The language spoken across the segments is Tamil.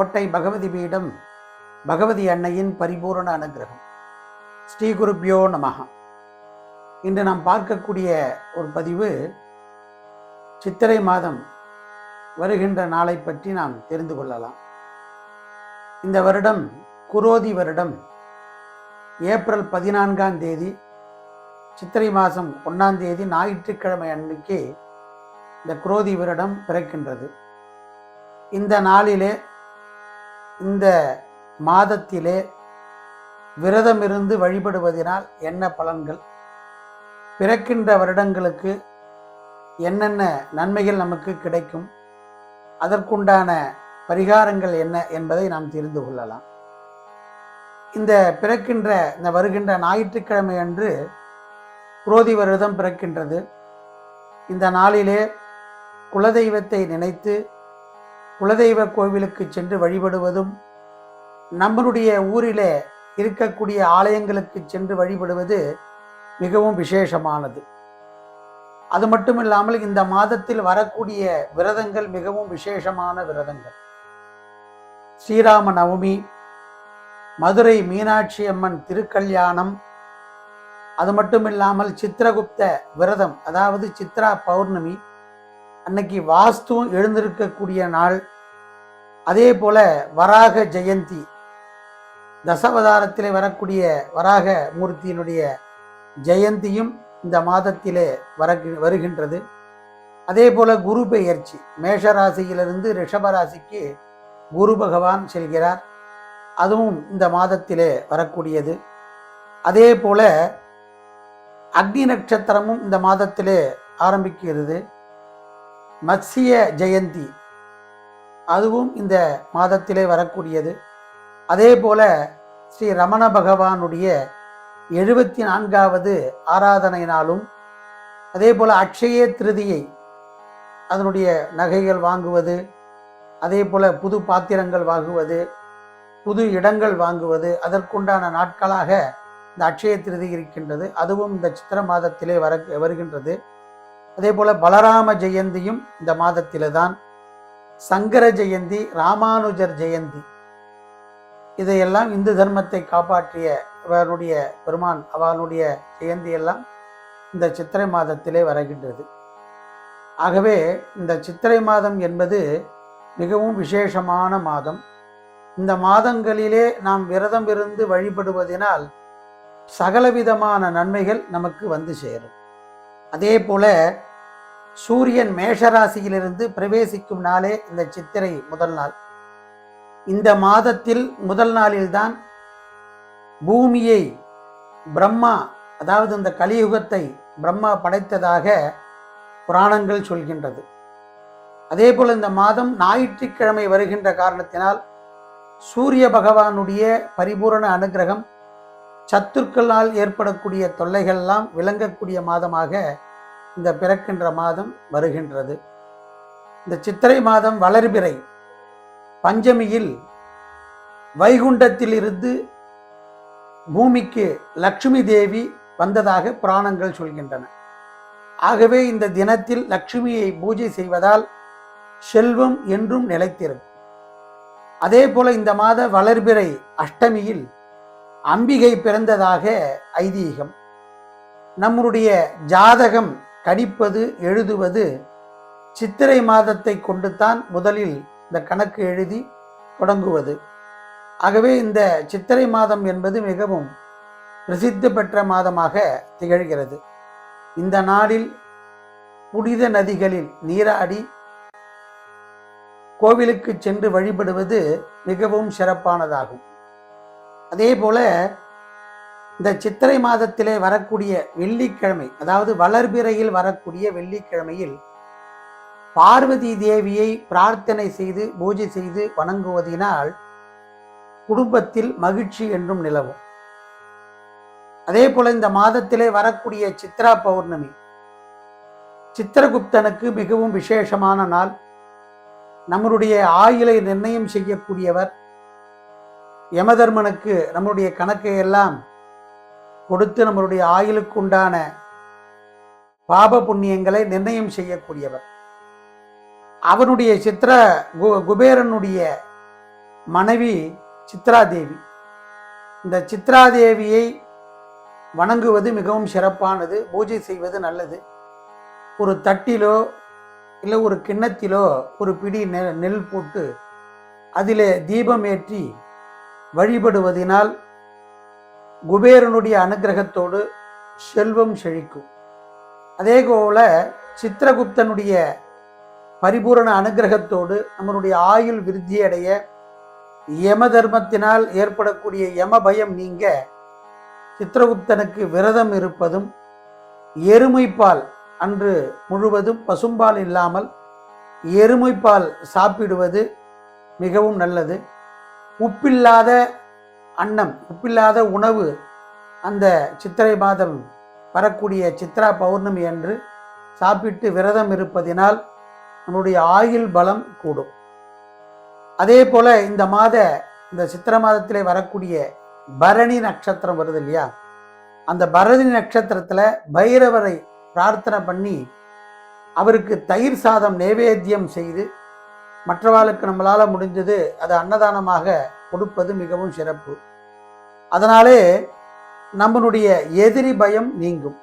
கோட்டை பகவதி பீடம் பகவதி அன்னையின் பரிபூரண அனுகிரகம். ஸ்ரீ குருப்பியோ நமஹா. இன்று நாம் பார்க்கக்கூடிய ஒரு பதிவு சித்திரை மாதம் வருகின்ற நாளை பற்றி நாம் தெரிந்து கொள்ளலாம். இந்த வருடம் குரோதி வருடம் ஏப்ரல் பதினான்காம் தேதி சித்திரை மாதம் ஒன்றாம் தேதி ஞாயிற்றுக்கிழமை அன்னைக்கு இந்த குரோதி வருடம் பிறக்கின்றது. இந்த நாளிலே இந்த மாதத்திலே விரதமிருந்து வழிபடுவதனால் என்ன பலன்கள்? பிறக்கின்ற வருடங்களுக்கு என்னென்ன நன்மைகள் நமக்கு கிடைக்கும்? அதற்குண்டான பரிகாரங்கள் என்ன என்பதை நாம் தெரிந்து கொள்ளலாம். இந்த பிறக்கின்ற இந்த வருகின்ற ஞாயிற்றுக்கிழமை அன்று புரோதி வருடம் பிறக்கின்றது. இந்த நாளிலே குலதெய்வத்தை நினைத்து குலதெய்வ கோவிலுக்கு சென்று வழிபடுவதும் நம்மளுடைய ஊரிலே இருக்கக்கூடிய ஆலயங்களுக்கு சென்று வழிபடுவது மிகவும் விசேஷமானது. அது மட்டும் இல்லாமல் இந்த மாதத்தில் வரக்கூடிய விரதங்கள் மிகவும் விசேஷமான விரதங்கள். ஸ்ரீராம நவமி மதுரை மீனாட்சி அம்மன் திருக்கல்யாணம் அது மட்டும் இல்லாமல் சித்திரகுப்த விரதம் அதாவது சித்ரா பௌர்ணமி அன்னைக்கு வாஸ்துவும் எழுந்திருக்கக்கூடிய நாள். அதே போல வராக ஜெயந்தி. தசவதாரத்திலே வரக்கூடிய வராக மூர்த்தியினுடைய ஜெயந்தியும் இந்த மாதத்திலே வர வருகின்றது. அதே போல குரு பெயர்ச்சி. மேஷ ராசியிலிருந்து ரிஷபராசிக்கு குரு பகவான் செல்கிறார். அதுவும் இந்த மாதத்திலே வரக்கூடியது. அதே போல அக்னி நட்சத்திரமும் இந்த மாதத்திலே ஆரம்பிக்கிறது. மத்சிய ஜெயந்தி. அதுவும் இந்த மாதத்திலே வரக்கூடியது. அதே போல ஸ்ரீ ரமண பகவானுடைய எழுபத்தி நான்காவது ஆராதனை நாளும் அதே போல் அக்ஷய திருதியை அதனுடைய நகைகள் வாங்குவது அதே போல் புது பாத்திரங்கள் வாங்குவது புது இடங்கள் வாங்குவது அதற்குண்டான நாட்களாக இந்த அக்ஷய திருதி இருக்கின்றது. அதுவும் இந்த சித்திர மாதத்திலே வர வருகின்றது. அதே போல் பலராம ஜெயந்தியும் இந்த மாதத்தில் தான் சங்கர ஜெயந்தி ராமானுஜர் ஜெயந்தி. இதையெல்லாம் இந்து தர்மத்தை காப்பாற்றிய அவருடைய பெருமான் அவனுடைய ஜெயந்தி எல்லாம் இந்த சித்திரை மாதத்திலே வருகின்றது. ஆகவே இந்த சித்திரை மாதம் என்பது மிகவும் விசேஷமான மாதம். இந்த மாதங்களிலே நாம் விரதம் இருந்து வழிபடுவதனால் சகலவிதமான நன்மைகள் நமக்கு வந்து சேரும். அதே போல சூரியன் மேஷராசியிலிருந்து பிரவேசிக்கும் நாளே இந்த சித்திரை முதல் நாள். இந்த மாதத்தில் முதல் நாளில்தான் பூமியை பிரம்மா அதாவது இந்த கலியுகத்தை பிரம்மா படைத்ததாக புராணங்கள் சொல்கின்றது. அதே போல இந்த மாதம் ஞாயிற்றுக்கிழமை வருகின்ற காரணத்தினால் சூரிய பகவானுடைய பரிபூரண அனுகிரகம் சத்துருக்களால் ஏற்படக்கூடிய தொல்லைகள்லாம் விளங்கக்கூடிய மாதமாக இந்த பிறக்கின்ற மாதம் வருகின்றது. இந்த சித்திரை மாதம் வளர்பிறை. பஞ்சமியில் வைகுண்டத்திலிருந்து பூமிக்கு லக்ஷ்மி தேவி வந்ததாக புராணங்கள் சொல்கின்றன. ஆகவே இந்த தினத்தில் லக்ஷ்மியை பூஜை செய்வதால் செல்வம் என்றும் நிலைத்திருக்கும். அதே போல இந்த மாத வளர்பிறை அஷ்டமியில் அம்பிகை பிறந்ததாக ஐதீகம். நம்முடைய ஜாதகம் கணிப்பது எழுதுவது சித்திரை மாதத்தை கொண்டுதான் முதலில் இந்த கணக்கு எழுதி தொடங்குவது. ஆகவே இந்த சித்திரை மாதம் என்பது மிகவும் பிரசித்தி பெற்ற மாதமாக திகழ்கிறது. இந்த நாளில் புனித நதிகளில் நீராடி கோவிலுக்கு சென்று வழிபடுவது மிகவும் சிறப்பானதாகும். அதே போல இந்த சித்திரை மாதத்திலே வரக்கூடிய வெள்ளிக்கிழமை அதாவது வளர்பிறையில் வரக்கூடிய வெள்ளிக்கிழமையில் பார்வதி தேவியை பிரார்த்தனை செய்து பூஜை செய்து வணங்குவதினால் குடும்பத்தில் மகிழ்ச்சி என்றும் நிலவும். அதே போல இந்த மாதத்திலே வரக்கூடிய சித்ரா பௌர்ணமி சித்திரகுப்தனுக்கு மிகவும் விசேஷமான நாள். நம்மளுடைய ஆயுளை நிர்ணயம் செய்யக்கூடியவர் யமதர்மனுக்கு நம்முடைய கணக்கை எல்லாம் கொடுத்து நம்மளுடைய ஆயுளுக்கு உண்டான பாப புண்ணியங்களை நிர்ணயம் செய்யக்கூடியவர். அவனுடைய சித்திர கு குபேரனுடைய மனைவி சித்ராதேவி. இந்த சித்ராதேவியை வணங்குவது மிகவும் சிறப்பானது பூஜை செய்வது நல்லது. ஒரு தட்டிலோ இல்லை ஒரு கிண்ணத்திலோ ஒரு பிடி நெல் நெல் போட்டு அதிலே தீபம் ஏற்றி வழிபடுவதினால் குபேரனுடைய அனுக்கிரகத்தோடு செல்வம் செழிக்கும். அதே போல சித்திரகுப்தனுடைய பரிபூரண அனுகிரகத்தோடு நம்மளுடைய ஆயுள் விருத்தியடைய யம தர்மத்தினால் ஏற்படக்கூடிய யம பயம் நீங்க சித்திரகுப்தனுக்கு விரதம் இருப்பதும் எருமைப்பால் அன்று முழுவதும் பசும்பால் இல்லாமல் எருமைப்பால் சாப்பிடுவது மிகவும் நல்லது. உப்பில்லாத அன்னம் உப்பில்லாத உணவு அந்த சித்திரை மாதம் வரக்கூடிய சித்ரா பௌர்ணமி அன்று சாப்பிட்டு விரதம் இருப்பதினால் நம்முடைய ஆயுள் பலம் கூடும். அதே போல இந்த மாத இந்த சித்திர மாதத்திலே வரக்கூடிய பரணி நட்சத்திரம் வருது இல்லையா? அந்த பரணி நட்சத்திரத்தில் பைரவரை பிரார்த்தனை பண்ணி அவருக்கு தயிர் சாதம் நைவேத்தியம் செய்து மற்றவாளுக்கு நம்மளால் முடிஞ்சது அதை அன்னதானமாக கொடுப்பது மிகவும் சிறப்பு. அதனாலே நம்மளுடைய எதிரி பயம் நீங்கும்.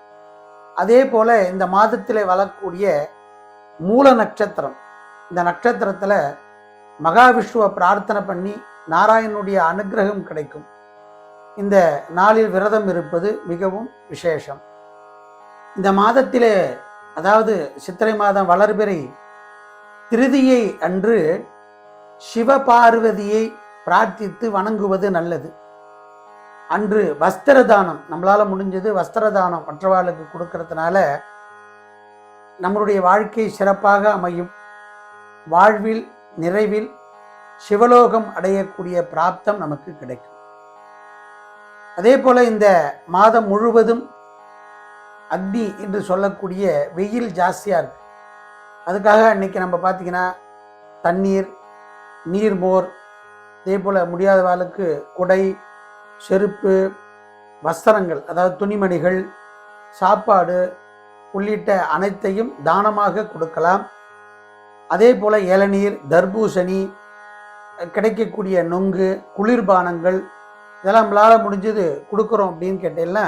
அதே போல இந்த மாதத்திலே வரக்கூடிய மூல நட்சத்திரம். இந்த நட்சத்திரத்தில் மகாவிஷ்ணுவை பிரார்த்தனை பண்ணி நாராயணனுடைய அனுக்கிரகம் கிடைக்கும். இந்த நாளில் விரதம் இருப்பது மிகவும் விசேஷம். இந்த மாதத்திலே அதாவது சித்திரை மாதம் வளர்பிறை திருதியை அன்று சிவபார்வதியை பிரார்த்தித்து வணங்குவது நல்லது. அன்று வஸ்திர தானம் நம்மளால் முடிஞ்சது வஸ்திர தானம் மற்றவாளுக்கு கொடுக்கறதுனால நம்மளுடைய வாழ்க்கை சிறப்பாக அமையும். வாழ்வில் நிறைவில் சிவலோகம் அடையக்கூடிய பிராப்தம் நமக்கு கிடைக்கும். அதே போல் இந்த மாதம் முழுவதும் அக்னி என்று சொல்லக்கூடிய வெயில் ஜாஸ்தியாக இருக்கு. அதுக்காக இன்றைக்கி நம்ம பார்த்தீங்கன்னா தண்ணீர் நீர்மோர் அதே போல் முடியாதவாளுக்கு குடை செருப்பு வஸ்திரங்கள் அதாவது துணிமணிகள் சாப்பாடு உள்ளிட்ட அனைத்தையும் தானமாக கொடுக்கலாம். அதே போல் இளநீர் தர்பூசணி கிடைக்கக்கூடிய நொங்கு குளிர்பானங்கள் இதெல்லாம் நம்மளால் முடிஞ்சது கொடுக்குறோம் அப்படின்னு கேட்டீங்கன்னா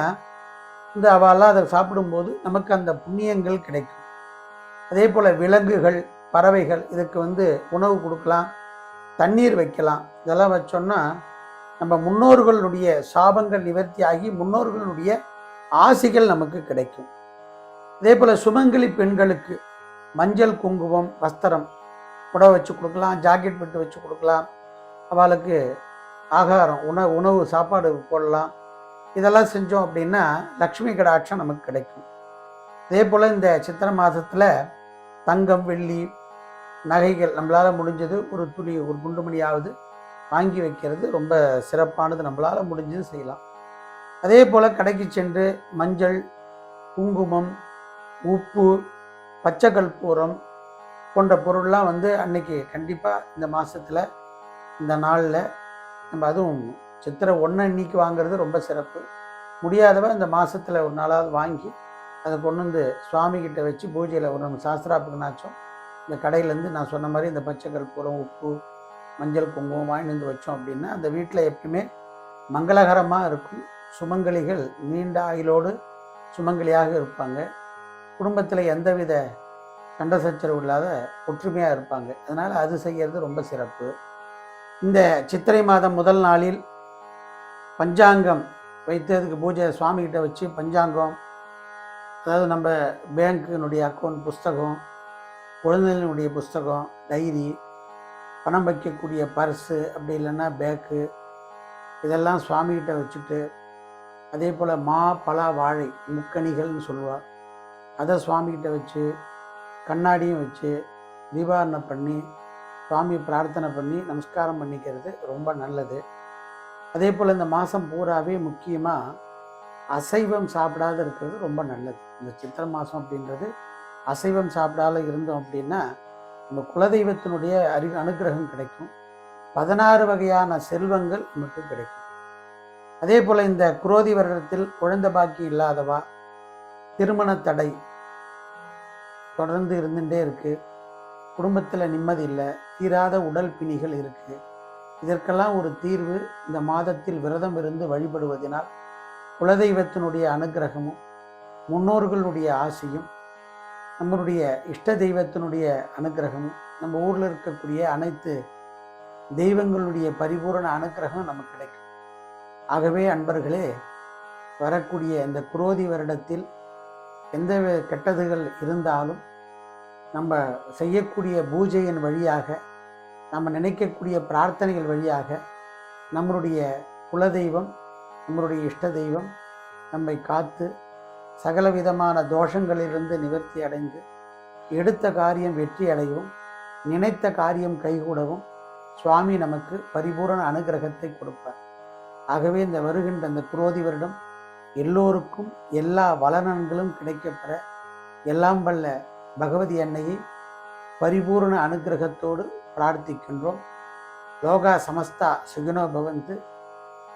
இந்த அவெல்லாம் அதை சாப்பிடும்போது நமக்கு அந்த புண்ணியங்கள் கிடைக்கும். அதே போல் விலங்குகள் பறவைகள் இதுக்கு வந்து உணவு கொடுக்கலாம் தண்ணீர் வைக்கலாம். இதெல்லாம் வச்சோன்னா நம்ம முன்னோர்களுடைய சாபங்கள் நிவர்த்தி ஆகி முன்னோர்களுடைய ஆசைகள் நமக்கு கிடைக்கும். அதே போல் சுமங்கலி பெண்களுக்கு மஞ்சள் குங்குமம் வஸ்திரம் புடவை வச்சு கொடுக்கலாம் ஜாக்கெட் பெட்டு வச்சு கொடுக்கலாம். அவளுக்கு ஆகாரம் உணவு உணவு சாப்பாடு போடலாம். இதெல்லாம் செஞ்சோம் அப்படின்னா லக்ஷ்மி கடாட்சம் நமக்கு கிடைக்கும். அதே போல் இந்த சித்திரை மாதத்தில் தங்கம் வெள்ளி நகைகள் நம்மளால் முடிஞ்சது ஒரு துணி ஒரு குண்டுமணியாவது வாங்கி வைக்கிறது ரொம்ப சிறப்பானது. நம்மளால் முடிஞ்சது செய்யலாம். அதே போல் கடைக்கு சென்று மஞ்சள் குங்குமம் உப்பு பச்சை போன்ற பொருள்லாம் வந்து அன்னைக்கு கண்டிப்பாக இந்த மாதத்தில் இந்த நாளில் நம்ம அதுவும் சித்திரை ஒன்று அன்னைக்கு வாங்குறது ரொம்ப சிறப்பு. முடியாதவ இந்த மாதத்தில் ஒரு நாளாவது வாங்கி அதை கொண்டு வந்து சுவாமிகிட்ட வச்சு பூஜையில் ஒரு நம்ம சாஸ்திராப்புக்குனாச்சும் இந்த கடையிலேருந்து நான் சொன்ன மாதிரி இந்த பச்சை கற்பூரம் உப்பு மஞ்சள் குங்குமம் வாங்கி வந்து வச்சோம் அப்படின்னா அந்த வீட்டில் எப்பயுமே மங்களகரமாக இருக்கும். சுமங்கலிகள் நீண்ட ஆயுளோடு சுமங்கலியாக இருப்பாங்க. குடும்பத்தில் எந்தவித சண்டை சச்சரவு இல்லாத ஒற்றுமையாக இருப்பாங்க. அதனால் அது செய்கிறது ரொம்ப சிறப்பு. இந்த சித்திரை மாதம் முதல் நாளில் பஞ்சாங்கம் வைத்து அதுக்கு பூஜை சுவாமிகிட்ட வச்சு பஞ்சாங்கம் அதாவது நம்ம பேங்க்கினுடைய அக்கௌண்ட் புஸ்தகம் குழந்தைகளுடைய புஸ்தகம் டைரி பணம் வைக்கக்கூடிய பர்ஸு அப்படி இல்லைன்னா பேக்கு இதெல்லாம் சுவாமிகிட்ட வச்சுட்டு அதே போல் மா பலா வாழை முக்கணிகள்னு சொல்லுவாள் அதை சுவாமிகிட்ட வச்சு கண்ணாடியும் வச்சு தீபாரணை பண்ணி சுவாமி பிரார்த்தனை பண்ணி நமஸ்காரம் பண்ணிக்கிறது ரொம்ப நல்லது. அதே போல் இந்த மாதம் பூராவே முக்கியமாக அசைவம் சாப்பிடாத இருக்கிறது ரொம்ப நல்லது. இந்த சித்திரை மாதம் அப்படின்றது அசைவம் சாப்பிடாத இருந்தோம் அப்படின்னா நம்ம குலதெய்வத்தினுடைய அறி அனுகிரகம் கிடைக்கும். பதினாறு வகையான செல்வங்கள் நமக்கு கிடைக்கும். அதே போல் இந்த குரோதி வருடத்தில் குழந்தை பாக்கி இல்லாதவா திருமண தடை தொடர்ந்து இருந்துகிட்டே இருக்குது குடும்பத்தில் நிம்மதி இல்லை தீராத உடல் பிணிகள் இருக்குது இதற்கெல்லாம் ஒரு தீர்வு இந்த மாதத்தில் விரதம் இருந்து வழிபடுவதனால் குலதெய்வத்தினுடைய அனுக்கிரகமும் முன்னோர்களுடைய ஆசையும் நம்மளுடைய இஷ்ட தெய்வத்தினுடைய அனுகிரகம் நம்ம ஊரில் இருக்கக்கூடிய அனைத்து தெய்வங்களுடைய பரிபூரண அனுகிரகம் நமக்கு கிடைக்கும். ஆகவே அன்பர்களே வரக்கூடிய இந்த குரோதி வருடத்தில் எந்த கெட்டதுகள் இருந்தாலும் நம்ம செய்யக்கூடிய பூஜையின் வழியாக நம்ம நினைக்கக்கூடிய பிரார்த்தனைகள் வழியாக நம்மளுடைய குலதெய்வம் நம்மளுடைய இஷ்ட தெய்வம் நம்மை காத்து சகலவிதமான தோஷங்களிலிருந்து நிவர்த்தி அடைந்து எடுத்த காரியம் வெற்றி அடையவும் நினைத்த காரியம் கைகூடவும் சுவாமி நமக்கு பரிபூரண அனுகிரகத்தை கொடுப்பார். ஆகவே இந்த வருகின்ற இந்த குரோதி வருடம் எல்லோருக்கும் எல்லா வளநன்களும் கிடைக்கப்பெற எல்லாம் வல்ல பகவதி அன்னையை பரிபூரண அனுகிரகத்தோடு பிரார்த்திக்கின்றோம். லோகா சமஸ்தா சுகினோ பவந்து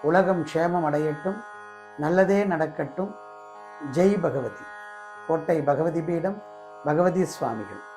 உலகம் க்ஷேமம் அடையட்டும் நல்லதே நடக்கட்டும். ஜெய் பகவதி. கோட்டை பகவதி பீடம் பகவதி சுவாமிகள்.